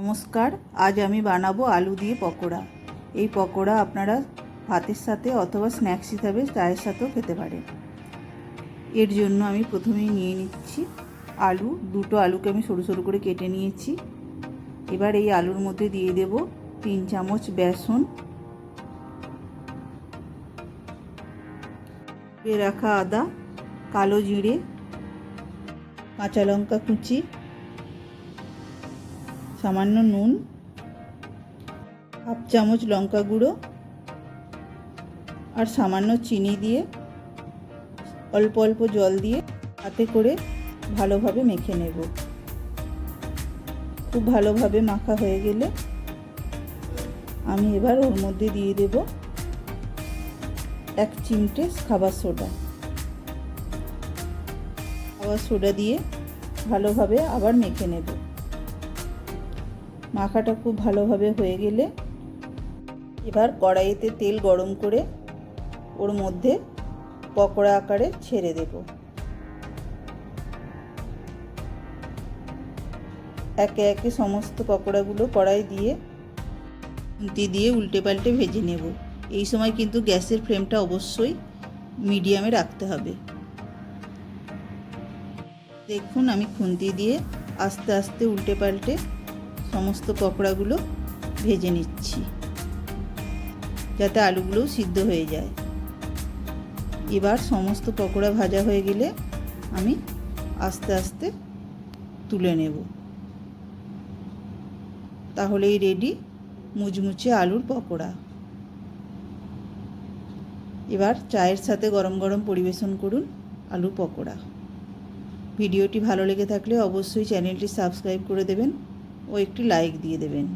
নমস্কার, আজ আমি বানাবো আলু দিয়ে পকোড়া। এই পকোড়া আপনারা ভাতের সাথে অথবা স্ন্যাক্স হিসাবে চায়ের সাথেও খেতে পারেন। এর জন্য আমি প্রথমেই নিয়ে নিচ্ছি আলু। দুটো আলুকে আমি সরু সরু করে কেটে নিয়েছি। এবার এই আলুর মধ্যে দিয়ে দেব তিন চামচ বেসন। রাখা আদা, কালো জিরে, কাঁচা লঙ্কা কুচি সামান্য নুন, হাফ চামচ লঙ্কা গুঁড়ো আর সামান্য চিনি দিয়ে, অল্প অল্প জল দিয়ে হাতে করে ভালোভাবে মেখে নেব। খুব ভালোভাবে মাখা হয়ে গেলে আমি এবার ওর মধ্যে দিয়ে দেব এক চিমটে খাবার সোডা। খাবার সোডা দিয়ে ভালোভাবে আবার মেখে নেব। মাখাটা খুব ভালোভাবে হয়ে গেলে এবার কড়াইতে তেল গরম করে ওর মধ্যে পকোড়া আকারে ছেড়ে দেব। একে একে সমস্ত পকোড়াগুলো কড়াই দিয়ে খুন্তি দিয়ে উল্টে পাল্টে ভেজে নেব। এই সময় কিন্তু গ্যাসের ফ্লেমটা অবশ্যই মিডিয়ামে রাখতে হবে। দেখুন আমি খুন্তি দিয়ে আস্তে আস্তে উল্টে পাল্টে সমস্ত পকোড়াগুলো ভেজে নিচ্ছি যাতে আলুগুলোও সিদ্ধ হয়ে যায়। এবার সমস্ত পকোড়া ভাজা হয়ে গেলে আমি আস্তে আস্তে তুলে নেব। তাহলেই রেডি মুচমুচে আলুর পকোড়া। এবার চায়ের সাথে গরম গরম পরিবেশন করুন আলু পকোড়া। ভিডিওটি ভালো লেগে থাকলে অবশ্যই চ্যানেলটি সাবস্ক্রাইব করে দেবেন। ও একটি লাইক দিয়ে দেবেন।